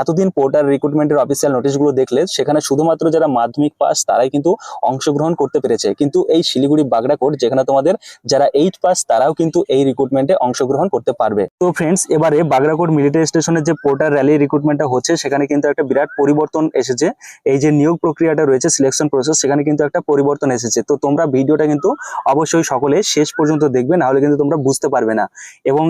এতদিন porter রিক্রুটমেন্টের official নোটিশগুলো দেখলে, সেখানে শুধুমাত্র যারা মাধ্যমিক পাস তারাই কিন্তু অংশগ্রহণ করতে পেরেছে। কিন্তু এই শিলিগুড়ি বাগড়াকোট যেখানে তোমাদের যারা এইট পাস তারাও কিন্তু এই রিক্রুটমেন্টে অংশগ্রহণ করতে পারবে। তো ফ্রেন্ডস এবারে বাগড়াকোট মিলিটারি স্টেশনের যে পোর্টার র্যালি রিক্রুটমেন্টটা হচ্ছে, সেখানে কিন্তু একটা বিরাট পরিবর্তন এসেছে। এই যে নিয়োগ প্রক্রিয়াটা রয়েছে সিলেকশন প্রসেস সেখানে কিন্তু একটা পরিবর্তন এসেছে। তো তোমরা ভিডিওটা কিন্তু অবশ্যই সকলে শেষ পর্যন্ত দেখবে, নাহলে কিন্তু তোমরা বুঝতে পারবে না। এবং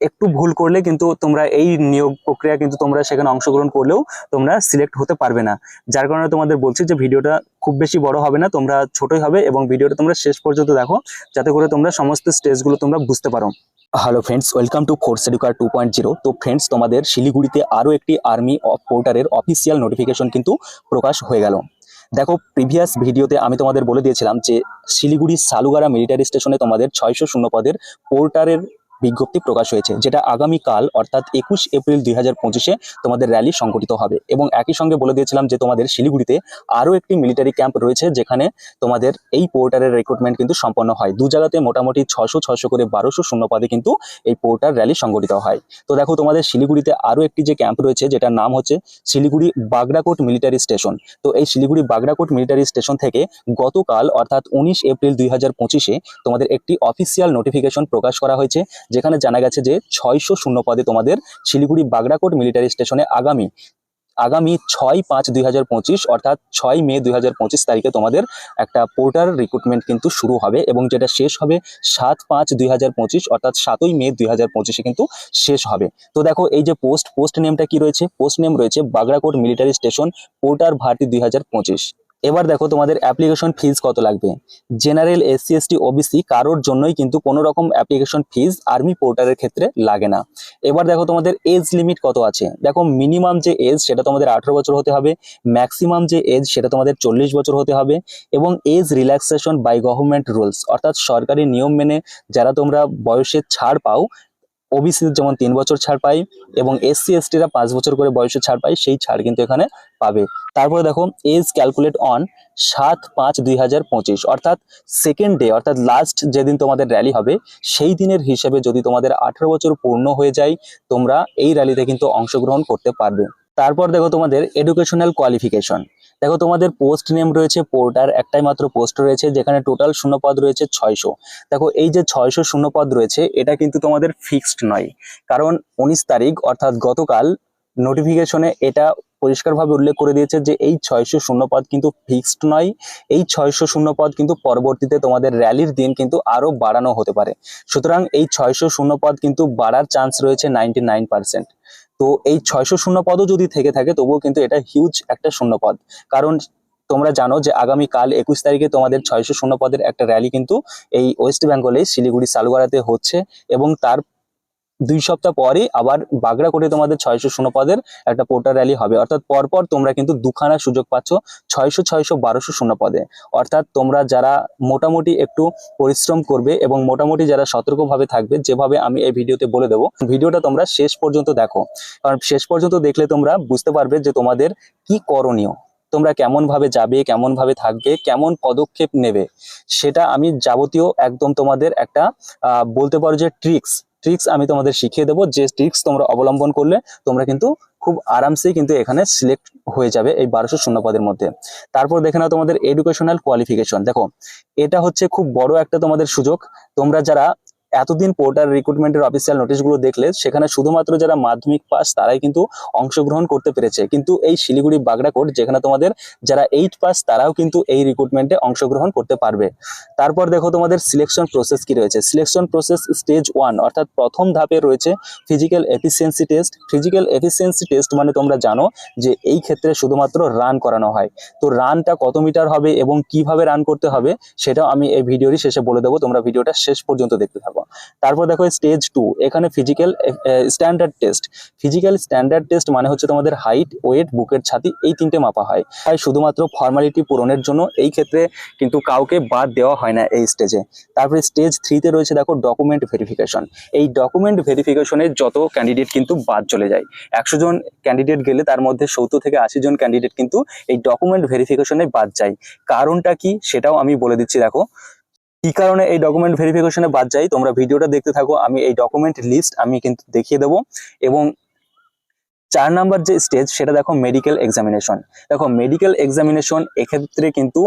একটু ভুল করলে কিন্তু তোমরা এই নিয়োগ প্রক্রিয়া কিন্তু তোমরা সেখানে অংশগ্রহণ করলেও তোমরা সিলেক্ট হতে পারবে না। যার কারণে তোমাদের বলছি যে ভিডিওটা খুব বেশি বড় হবে না, তোমরা ছোটই হবে এবং ভিডিওটা তোমরা শেষ পর্যন্ত দেখো, যাতে করে তোমরা সমস্ত স্টেজগুলো তোমরা বুঝতে পারো। Hello friends welcome to force Educare two point zero তো ফ্রেন্ডস তোমাদের শিলিগুড়িতে আরও একটি আর্মি পোর্টারের অফিসিয়াল নোটিফিকেশন কিন্তু প্রকাশ হয়ে গেল। দেখো প্রিভিয়াস ভিডিওতে আমি তোমাদের বলে দিয়েছিলাম যে শিলিগুড়ি সালুগারা মিলিটারি স্টেশনে তোমাদের ছয়শো শূন্য পদের পোর্টারের বিজ্ঞপ্তি প্রকাশ হয়েছে, যেটা আগামীকাল অর্থাৎ একুশ এপ্রিল দুই হাজার পঁচিশে তোমাদের র্যালি সংগঠিত হবে। এবং একই সঙ্গে বলে দিয়েছিলাম যে তোমাদের শিলিগুড়িতে আরও একটি মিলিটারি ক্যাম্প রয়েছে, যেখানে তোমাদের এই পোর্টারের রিক্রুটমেন্ট কিন্তু সম্পন্ন হয়। দু জায়গাতে মোটামুটি ছশো ছশো করে বারোশো শূন্য পদে কিন্তু এই পোর্টার র্যালি সংগঠিত হয়। তো দেখো, তোমাদের শিলিগুড়িতে আরও একটি যে ক্যাম্প রয়েছে, যেটার নাম হচ্ছে শিলিগুড়ি বাগড়াকোট মিলিটারি স্টেশন। তো এই শিলিগুড়ি বাগড়াকোট মিলিটারি স্টেশন থেকে গতকাল, অর্থাৎ উনিশ এপ্রিল দুই হাজার পঁচিশে তোমাদের একটি অফিসিয়াল নোটিফিকেশন প্রকাশ করা হয়েছে যেখানে জানা গেছে যে ছয়শো শূন্য পদে তোমাদের শিলিগুড়ি বাগড়াকোট মিলিটারি স্টেশনে আগামী আগামী ছয় পাঁচ দুই হাজার পঁচিশ অর্থাৎ ছয় মে দুই হাজার পঁচিশ তারিখে তোমাদের একটা পোর্টার রিক্রুটমেন্ট কিন্তু শুরু হবে এবং যেটা শেষ হবে সাত পাঁচ দুই হাজার পঁচিশ অর্থাৎ সাতই মে দুই হাজার পঁচিশে কিন্তু শেষ হবে। তো দেখো এই যে পোস্ট পোস্ট নেমটা কি রয়েছে? পোস্ট নেম রয়েছে বাগড়াকোট মিলিটারি স্টেশন পোর্টার ভারতী দুই হাজার পঁচিশ। এবার দেখো তোমাদের অ্যাপ্লিকেশন ফিজ কত লাগবে? জেনারেল এসসি এসটি ওবিসি কারোর জন্যই কিন্তু কোনো রকম অ্যাপ্লিকেশন ফিজ আর্মি পোর্টারের ক্ষেত্রে লাগে না। এবার দেখো তোমাদের এজ লিমিট কত আছে? দেখো মিনিমাম যে এজ সেটা তোমাদের আঠারো বছর হতে হবে ম্যাক্সিমাম যে এজ সেটা তোমাদের চল্লিশ বছর হতে হবে এবং age relaxation by government rules অর্থাৎ সরকারি নিয়ম মেনে যারা তোমরা বয়সের ছাড় পাও ওবিসি যেমন তিন বছর ছাড় পাই এবং এসসি এসটিরা পাঁচ বছর করে বয়সে ছাড় পাই, সেই ছাড় কিন্তু এখানে পাবে। তারপরে দেখো এজ ক্যালকুলেট অন সাত পাঁচ দুই হাজার পঁচিশ। অর্থাৎ সেকেন্ড ডে অর্থাৎ লাস্ট যেদিন তোমাদের র্যালি হবে, সেই দিনের হিসেবে যদি তোমাদের আঠারো বছর পূর্ণ হয়ে যায়, তোমরা এই র্যালিতে কিন্তু অংশগ্রহণ করতে পারবে। তারপর দেখো তোমাদের এডুকেশনাল কোয়ালিফিকেশন দেখো তোমাদের পোস্ট নেম রয়েছে পোর্টার একটাই মাত্র পোস্ট রয়েছে, যেখানে টোটাল শূন্যপদ রয়েছে ছয়শো। দেখো এই যে ছয়শো শূন্যপদ রয়েছে, এটা কিন্তু তোমাদের ফিক্সড নয়। কারণ উনিশ তারিখ, অর্থাৎ গতকাল নোটিফিকেশনে এটা পরিষ্কারভাবে উল্লেখ করে দিয়েছে যে এই ছয়শো শূন্য পদ কিন্তু ফিক্সড নয়। এই ছয়শো শূন্য পদ কিন্তু পরবর্তীতে তোমাদের র্যালির দিন কিন্তু আরও বাড়ানো হতে পারে। সুতরাং এই ছয়শো শূন্য পদ কিন্তু বাড়ার চান্স রয়েছে নাইনটি নাইন পার্সেন্ট তো এই ছয়শো শূন্য পদও যদি থেকে থাকে, তবুও কিন্তু এটা হিউজ একটা শূন্য পদ কারণ তোমরা জানো যে আগামী কাল একুশ তারিখে তোমাদের ছয়শো শূন্য পদের একটা র্যালি কিন্তু এই ওয়েস্ট বেঙ্গলে শিলিগুড়ি, সালগোড়াতে হচ্ছে এবং তার দুই সপ্তাহ পরে আবার বাগড়া করে তোমাদের ছয়শো শূন্য পদের একটা পোর্টার র্যালি হবে। অর্থাৎ পরপর তোমরা কিন্তু দুখানা সুযোগ পাচ্ছ ছয়শো ছয়শো, বারোশো শূন্য পদে। অর্থাৎ তোমরা যারা মোটামুটি একটু পরিশ্রম করবে এবং মোটামুটি যারা সতর্কভাবে থাকবে, যেভাবে আমি এই ভিডিওতে বলে দেবো, ভিডিওটা তোমরা শেষ পর্যন্ত দেখো। কারণ শেষ পর্যন্ত দেখলে তোমরা বুঝতে পারবে যে তোমাদের কি করণীয়। তোমরা কেমন ভাবে যাবে কেমন ভাবে থাকবে, কেমন পদক্ষেপ নেবে, সেটা আমি যাবতীয় একদম তোমাদের একটা বলতে পারো যে ট্রিক্স ট্রিক্স আমি তোমাদের শিখিয়ে দেবো। যে ট্রিক্স তোমরা অবলম্বন করলে, তোমরা কিন্তু খুব আরামসেই কিন্তু এখানে সিলেক্ট হয়ে যাবে এই বারোশো শূন্য পদের মধ্যে। তারপর দেখে নাও তোমাদের এডুকেশনাল কোয়ালিফিকেশন দেখো, এটা হচ্ছে খুব বড় একটা তোমাদের সুযোগ। তোমরা যারা এতদিন পোর্টার রিক্রুটমেন্টের অফিসিয়াল নোটিশগুলো দেখলে, সেখানে শুধুমাত্র যারা মাধ্যমিক পাস তারাই কিন্তু অংশগ্রহণ করতে পেরেছে। কিন্তু এই শিলিগুড়ি বাগড়াকোট যেখানে তোমাদের যারা এইট পাস তারাও কিন্তু এই রিক্রুটমেন্টে অংশগ্রহণ করতে পারবে। তারপর দেখো তোমাদের সিলেকশন প্রসেস কি রয়েছে। সিলেকশন প্রসেস স্টেজ ওয়ান অর্থাৎ প্রথম ধাপে রয়েছে physical efficiency test physical efficiency test মানে তোমরা জানো যে এই ক্ষেত্রে শুধুমাত্র রান করানো হয়। তো রানটা কত মিটার হবে এবং কীভাবে রান করতে হবে, সেটাও আমি এই ভিডিওরই শেষে বলে দেবো। তোমরা ভিডিওটা শেষ পর্যন্ত দেখতে থাকো। তারপর দেখো স্টেজ টু এখানে physical standard test physical standard test মানে হচ্ছে তোমাদের হাইট ওয়েট বুকের ছাতি, এই তিনটে মাপা হয়। তাই শুধুমাত্র ফর্মালিটি পূরণের জন্য এই ক্ষেত্রে কিন্তু কাউকে বাদ দেওয়া হয় না এই স্টেজে তারপরে স্টেজ থ্রিতে রয়েছে দেখো ডকুমেন্ট ভেরিফিকেশন এই ডকুমেন্ট ভেরিফিকেশনের যত ক্যান্ডিডেট কিন্তু বাদ চলে যায়। একশো জন ক্যান্ডিডেট গেলে তার মধ্যে সত্তর থেকে আশি জন ক্যান্ডিডেট কিন্তু এই ডকুমেন্ট ভেরিফিকেশনে বাদ যায়। কারণটা কি? সেটাও আমি বলে দিচ্ছি দেখো। কি কারণে এই ডকুমেন্ট ভেরিফিকেশনে বাদ যায় তোমরা ভিডিওটা দেখতে থাকো, আমি এই ডকুমেন্ট লিস্ট আমি কিন্তু দেখিয়ে দেবো। এবং চার নাম্বার যে স্টেজ সেটা দেখো মেডিকেল এক্সামিনেশন দেখো মেডিকেল এক্সামিনেশন এক্ষেত্রে কিন্তু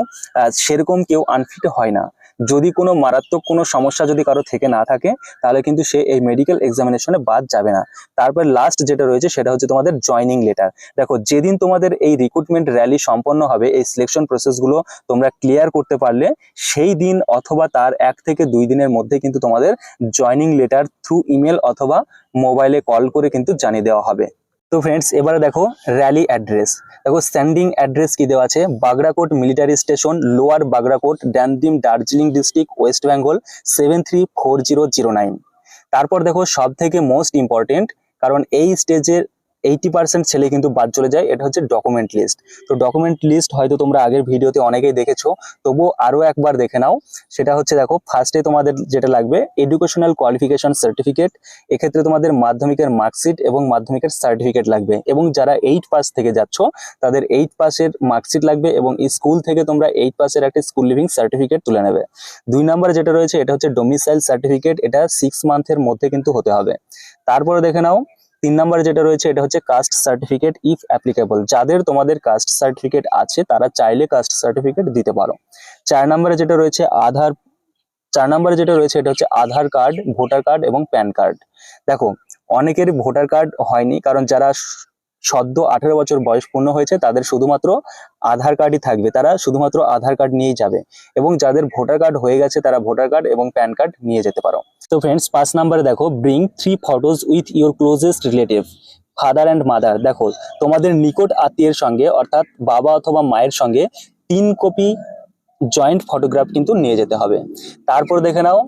সেরকম কেউ আনফিট হয় না। যদি কোনো মারাত্মক কোনো সমস্যা যদি কারও থেকে না থাকে, তাহলে কিন্তু সে এই মেডিকেল এক্সামিনেশনে বাদ যাবে না। তারপর লাস্ট যেটা রয়েছে, সেটা হচ্ছে তোমাদের জয়নিং লেটার দেখো, যেদিন তোমাদের এই রিক্রুটমেন্ট র্যালি সম্পন্ন হবে, এই সিলেকশন প্রসেসগুলো তোমরা ক্লিয়ার করতে পারলে, সেই দিন অথবা তার এক থেকে দুই দিনের মধ্যে কিন্তু তোমাদের জয়নিং লেটার থ্রু ইমেল অথবা মোবাইলে কল করে কিন্তু জানিয়ে দেওয়া হবে। তো ফ্রেন্ডস এবারে দেখো র্যালি অ্যাড্রেস দেখো স্ট্যান্ডিং অ্যাড্রেস কি দেওয়া আছে? Bagrakote military station lower Bagrakote Dandim Darjeeling district West Bengal seven three four zero zero nine তারপর দেখো সব থেকে মোস্ট ইম্পর্টেন্ট কারণ এই স্টেজের এইটি পার্সেন্ট ছেলে কিন্তু বাদ চলে যায়, এটা হচ্ছে ডকুমেন্ট লিস্ট তো ডকুমেন্ট লিস্ট হয়তো তোমরা আগের ভিডিওতে অনেকেই দেখেছ, তবুও আরও একবার দেখে নাও। সেটা হচ্ছে দেখো ফার্স্টে তোমাদের যেটা লাগবে এডুকেশনাল কোয়ালিফিকেশন সার্টিফিকেট এক্ষেত্রে তোমাদের মাধ্যমিকের মার্কশিট এবং মাধ্যমিকের সার্টিফিকেট লাগবে। এবং যারা এইট পাস থেকে যাচ্ছ, তাদের এইট পাসের মার্কশিট লাগবে এবং স্কুল থেকে তোমরা এইট পাসের একটা স্কুল লিভিং সার্টিফিকেট তুলে নেবে। দুই নাম্বার যেটা রয়েছে, এটা হচ্ছে ডোমিসাইল সার্টিফিকেট এটা সিক্স মান্থের মধ্যে কিন্তু হতে হবে। তারপরে দেখে নাও তিন নাম্বার যেটা রয়েছে, এটা হচ্ছে কাস্ট সার্টিফিকেট ইফ অ্যাপ্লিকেবল যাদের তোমাদের কাস্ট সার্টিফিকেট আছে, তারা চাইলে কাস্ট সার্টিফিকেট দিতে পারো। চার নাম্বারে যেটা রয়েছে, আধার, চার নাম্বারে যেটা রয়েছে, এটা হচ্ছে আধার কার্ড ভোটার কার্ড এবং প্যান কার্ড দেখো, অনেকের ভোটার কার্ড হয়নি, কারণ যারা সদ্য আঠেরো বছর বয়স পূর্ণ হয়েছে, তাদের শুধুমাত্র আধার কার্ডই থাকবে। তারা শুধুমাত্র আধার কার্ড নিয়েই যাবে এবং যাদের ভোটার কার্ড হয়ে গেছে, তারা ভোটার কার্ড এবং প্যান কার্ড নিয়ে যেতে পারো। তো ফ্রেন্ডস পাঁচ নাম্বারে দেখো bring three photos with your closest relative father and mother দেখো, তোমাদের নিকট আত্মীয়ের সঙ্গে, অর্থাৎ বাবা অথবা মায়ের সঙ্গে তিন কপি জয়েন্ট ফটোগ্রাফ কিন্তু নিয়ে যেতে হবে। তারপর দেখে নাও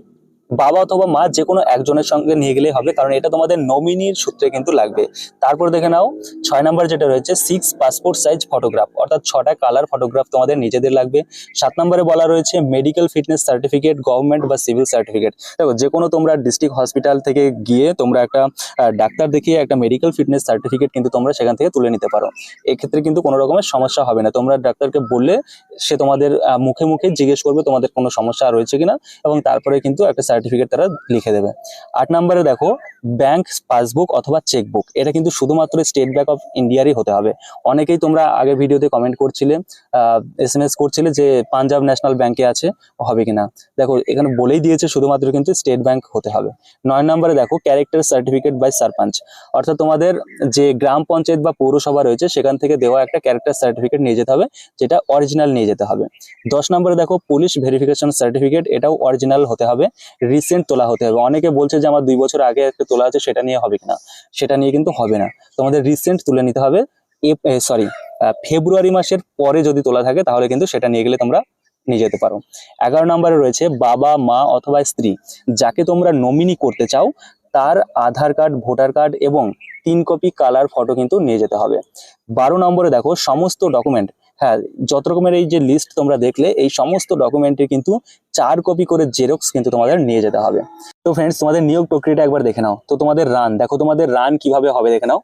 বাবা অথবা মা যে কোনো একজনের সঙ্গে নিয়ে গেলেই হবে, কারণ এটা তোমাদের নমিনির সূত্রে কিন্তু লাগবে। তারপর দেখে নাও, ছয় নাম্বার যেটা রয়েছে সিক্স পাসপোর্ট সাইজ ফটোগ্রাফ অর্থাৎ ছটা কালার ফটোগ্রাফ তোমাদের নিজেদের লাগবে। সাত নম্বরে বলা রয়েছে মেডিকেল ফিটনেস সার্টিফিকেট গভর্নমেন্ট বা সিভিল সার্টিফিকেট দেখো যে কোনো তোমরা ডিস্ট্রিক্ট হসপিটাল থেকে গিয়ে তোমরা একটা ডাক্তার দেখিয়ে একটা মেডিকেল ফিটনেস সার্টিফিকেট কিন্তু তোমরা সেখান থেকে তুলে নিতে পারো। এক্ষেত্রে কিন্তু কোনো রকমের সমস্যা হবে না। তোমরা ডাক্তারকে বললে সে তোমাদের মুখে মুখে জিজ্ঞেস করবে তোমাদের কোনো সমস্যা রয়েছে কিনা, এবং তারপরে কিন্তু একটা সার্টিফিকেট তারা লিখে দেবে। আট নম্বরে দেখো ব্যাংক পাসবুক অথবা চেকবুক এটা কিন্তু শুধুমাত্র স্টেট ব্যাংক অফ ইন্ডিয়ারই হতে হবে। অনেকেই তোমরা আগের ভিডিওতে কমেন্ট করছিলে এস এম এস করছিলে যে পাঞ্জাব ন্যাশনাল ব্যাংকে আছে, হবে কিনা। দেখো, এখানে বলেই দিয়েছে শুধুমাত্র কিন্তু স্টেট ব্যাংক হতে হবে। নয় নম্বরে দেখো ক্যারেক্টার সার্টিফিকেট বাই সারপাঞ্চ অর্থাৎ তোমাদের যে গ্রাম পঞ্চায়েত বা পৌরসভা রয়েছে, সেখান থেকে দেওয়া একটা ক্যারেক্টার সার্টিফিকেট নিয়ে যেতে হবে, যেটা অরিজিনাল নিয়ে যেতে হবে। দশ নম্বরে দেখো পুলিশ ভেরিফিকেশন সার্টিফিকেট এটাও অরিজিনাল হতে হবে। রিসেন্ট তোলা হতে হবে। অনেকে বলছে যে আমার দুই বছর আগে একটা তোলা আছে, সেটা নিয়ে হবে কিনা? সেটা নিয়ে কিন্তু হবে না। তোমাদের রিসেন্ট তুলে নিতে হবে। সরি ফেব্রুয়ারি মাসের পরে যদি তোলা থাকে, তাহলে কিন্তু সেটা নিয়ে গেলে তোমরা নিয়ে যেতে পারো। এগারো নম্বরে রয়েছে বাবা, মা অথবা স্ত্রী। যাকে তোমরা নমিনি করতে চাও, তার আধার কার্ড, ভোটার কার্ড এবং তিন কপি কালার ফটো কিন্তু নিয়ে যেতে হবে। বারো নম্বরে দেখো, সমস্ত ডকুমেন্ট হ্যাঁ যত রকমের এই যে লিস্ট তোমরা দেখলে, এই সমস্ত ডকুমেন্টের কিন্তু চার কপি করে জেরক্স কিন্তু তোমাদের নিয়ে যেতে হবে। তো ফ্রেন্ডস তোমাদের নিয়োগ প্রক্রিয়াটা একবার দেখে নাও। তো তোমাদের রান দেখো তোমাদের রান কীভাবে হবে দেখে নাও।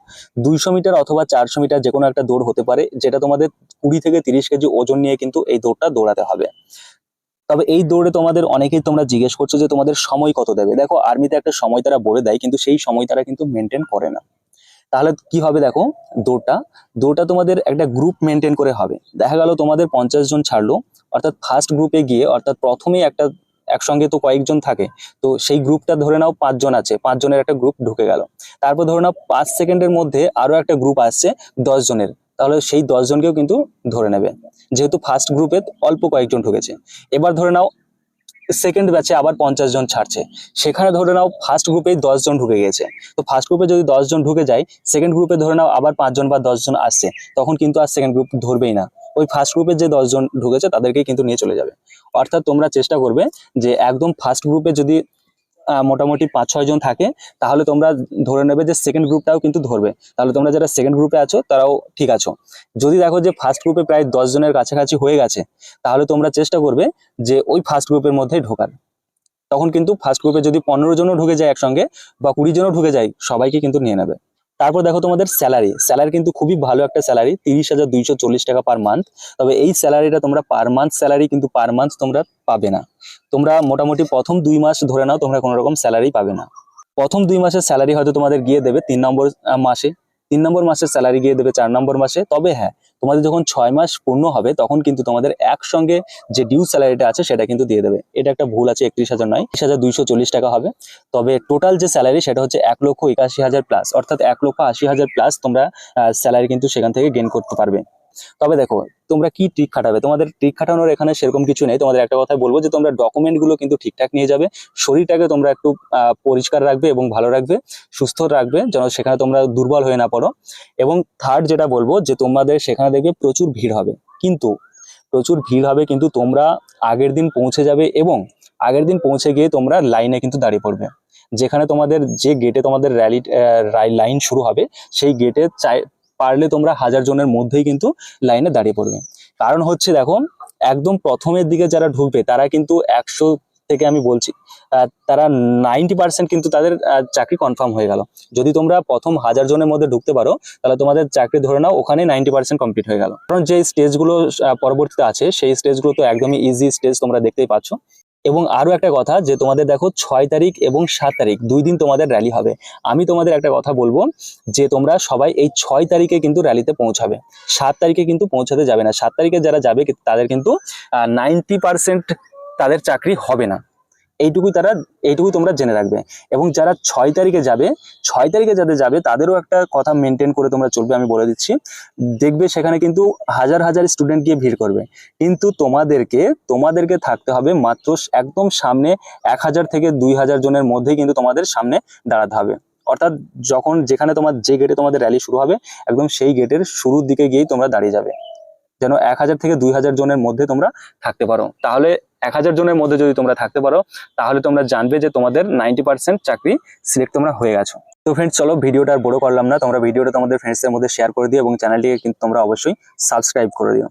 দুইশো মিটার অথবা চারশো মিটার যে কোনো একটা দৌড় হতে পারে, যেটা তোমাদের কুড়ি থেকে তিরিশ কেজি ওজন নিয়ে কিন্তু এই দৌড়টা দৌড়াতে হবে। তবে এই দৌড়ে তোমাদের অনেকেই তোমরা জিজ্ঞেস করছ যে তোমাদের সময় কত দেবে। দেখো আর্মিতে একটা সময় তারা বলে দেয়, কিন্তু সেই সময় তারা কিন্তু মেনটেন করে না। তাহলে কি হবে দেখো, দৌড়টা দৌড়টা তোমাদের একটা গ্রুপ মেনটেন করে হবে। দেখা গেল তোমাদের পঞ্চাশ জন ছাড়লো, অর্থাৎ ফার্স্ট গ্রুপে গিয়ে, অর্থাৎ প্রথমেই একটা, একসঙ্গে তো কয়েকজন থাকে, তো সেই গ্রুপটা ধরে নাও পাঁচজন আছে, পাঁচজনের একটা গ্রুপ ঢুকে গেল। তারপর ধরে নাও পাঁচ সেকেন্ডের মধ্যে আরও একটা গ্রুপ আসছে জনের, তাহলে সেই জনকেও কিন্তু ধরে নেবে। যেহেতু ফার্স্ট গ্রুপে অল্প কয়েকজন ঢুকেছে। এবার ধরে নাও সেকেন্ড ব্যাচে আবার পঞ্চাশ জন ছাড়ছে। সেখানে ধরে নাও ফার্স্ট গ্রুপে জন ঢুকে গেছে। তো ফার্স্ট গ্রুপে যদি জন ঢুকে যায় সেকেন্ড গ্রুপে ধরে নাও আবার পাঁচজন বা জন আসছে, তখন কিন্তু আর সেকেন্ড গ্রুপ ধরবেই না। ওই ফার্স্ট গ্রুপে যে জন ঢুকেছে, তাদেরকেই কিন্তু নিয়ে চলে যাবে। অর্থাৎ তোমরা চেষ্টা করবে যে একদম ফার্স্ট গ্রুপে যদি মোটামুটি পাঁচ, ছয় জন থাকে, তাহলে তোমরা ধরে নেবে যে সেকেন্ড গ্রুপটাও কিন্তু ধরবে। তাহলে তোমরা যারা সেকেন্ড গ্রুপে আছো, তারাও ঠিক আছো। যদি দেখো যে ফার্স্ট গ্রুপে প্রায় দশ জনের কাছাকাছি হয়ে গেছে, তাহলে তোমরা চেষ্টা করবে যে ওই ফার্স্ট গ্রুপের মধ্যেই ঢোকার। তখন কিন্তু ফার্স্ট গ্রুপে যদি পনেরো জনও ঢুকে যায় একসঙ্গে বা কুড়ি জনও ঢুকে যায়, সবাইকে কিন্তু নিয়ে নেবে। তারপর দেখো তোমাদের স্যালারি স্যালারি কিন্তু খুবই ভালো একটা স্যালারি তিরিশ হাজার দুইশো চল্লিশ টাকা পার মান্থ তবে এই স্যালারিটা তোমরা পার মান্থ স্যালারি কিন্তু পার মান্থ তোমরা পাবে না। তোমরা মোটামুটি প্রথম দুই মাস ধরে নাও, তোমরা কোনোরকম স্যালারি পাবে না। প্রথম দুই মাসের স্যালারি হয়তো তোমাদের গিয়ে দেবে, তিন নম্বর মাসে। তিন নম্বর মাসের স্যালারি গিয়ে দেবে চার নম্বর মাসে। তবে হ্যাঁ তোমাদের যখন ছয় মাস পূর্ণ হবে, তখন কিন্তু তোমাদের একসঙ্গে যে ডিউ স্যালারিটা আছে, সেটা কিন্তু দিয়ে দেবে। এটা একটা ভুল আছে, একত্রিশ হাজার নয়, একত্রিশ হাজার দুইশো চল্লিশ টাকা হবে। তবে টোটাল যে স্যালারি সেটা হচ্ছে এক লক্ষ একাশি হাজার প্লাস অর্থাৎ এক লক্ষ আশি হাজার প্লাস তোমরা স্যালারি কিন্তু সেখান থেকে গেন করতে পারবে। তবে দেখো, তোমরা কি ট্রিক খাটাবে? তোমাদের ট্রিক খাটানোর এখানে সেরকম কিছু নেই। তোমাদের একটা কথা বলব যে, তোমরা ডকুমেন্টগুলো কিন্তু ঠিকঠাক নিয়ে যাবে। শরীরটাকে তোমরা একটু পরিষ্কার রাখবে এবং ভালো রাখবে, সুস্থ রাখবে, যেন সেখানে তোমরা দুর্বল হয়ে না পড়ো। এবং থার্ড যেটা বলব যে, তোমাদের সেখানে দেখবে প্রচুর ভিড় হবে। কিন্তু প্রচুর ভিড় হবে কিন্তু তোমরা আগের দিন পৌঁছে যাবে এবং আগের দিন পৌঁছে গিয়ে তোমরা লাইনে কিন্তু দাঁড়িয়ে পড়বে। যেখানে তোমাদের যে গেটে তোমাদের র্যালি লাইন শুরু হবে, সেই গেটে চাই পারলে তোমরা হাজার জনের মধ্যেই কিন্তু লাইনে দাঁড়িয়ে পড়বে। কারণ হচ্ছে দেখো একদম প্রথমের দিকে যারা ঢুকবে, তারা কিন্তু একশো থেকে আমি বলছি তারা নাইনটি পার্সেন্ট কিন্তু তাদের চাকরি কনফার্ম হয়ে গেল। যদি তোমরা প্রথম হাজার জনের মধ্যে ঢুকতে পারো, তাহলে তোমাদের চাকরি ধরে নাও, ওখানে নাইনটি পার্সেন্ট কমপ্লিট হয়ে গেল। কারণ যে স্টেজগুলো পরবর্তীতে আছে, সেই স্টেজগুলো তো একদমই ইজি স্টেজ তোমরা দেখতেই পাচ্ছ। এবং আরও একটা কথা যে তোমাদের দেখো ছয় তারিখ এবং সাত তারিখ, দুই দিন তোমাদের র্যালি হবে। আমি তোমাদের একটা কথা বলব যে তোমরা সবাই এই ছয় তারিখে কিন্তু র্যালিতে পৌঁছাবে। সাত তারিখে কিন্তু পৌঁছাতে যাবে না। সাত তারিখে যারা যাবে তাদের কিন্তু নাইনটি পার্সেন্ট তাদের চাকরি হবে না। এইটুকুই তারা, এইটুকুই তোমরা জেনে রাখবে। এবং যারা ছয় তারিখে যাবে, ছয় তারিখে যাদের যাবে, তাদেরও একটা কথা মেনটেন করে তোমরা চলবে, আমি বলে দিচ্ছি। দেখবে সেখানে কিন্তু হাজার হাজার স্টুডেন্ট গিয়ে ভিড় করবে। কিন্তু তোমাদেরকে তোমাদেরকে থাকতে হবে মাত্র একদম সামনে এক হাজার থেকে দুই হাজার জনের মধ্যেই কিন্তু তোমাদের সামনে দাঁড়াতে হবে। অর্থাৎ যখন যেখানে তোমার যে গেটে তোমাদের র্যালি শুরু হবে, একদম সেই গেটের শুরুর দিকে গিয়েই তোমরা দাঁড়িয়ে যাবে। যেন এক হাজার থেকে দুই হাজার জনের মধ্যে তোমরা থাকতে পারো। তাহলে এক হাজার জনের মধ্যে যদি তোমরা থাকতে পারো, তাহলে তোমরা জানবে যে তোমাদের নাইনটি পার্সেন্ট চাকরি সিলেক্ট তোমরা হয়ে গেছো। তো ফ্রেন্ডস চলো ভিডিওটা আর বড় করলাম না, তোমরা ভিডিওটা তোমাদের ফ্রেন্ডসদের মধ্যে শেয়ার করে দিও এবং চ্যানেলটিকে কিন্তু তোমরা অবশ্যই সাবস্ক্রাইব করে দিও।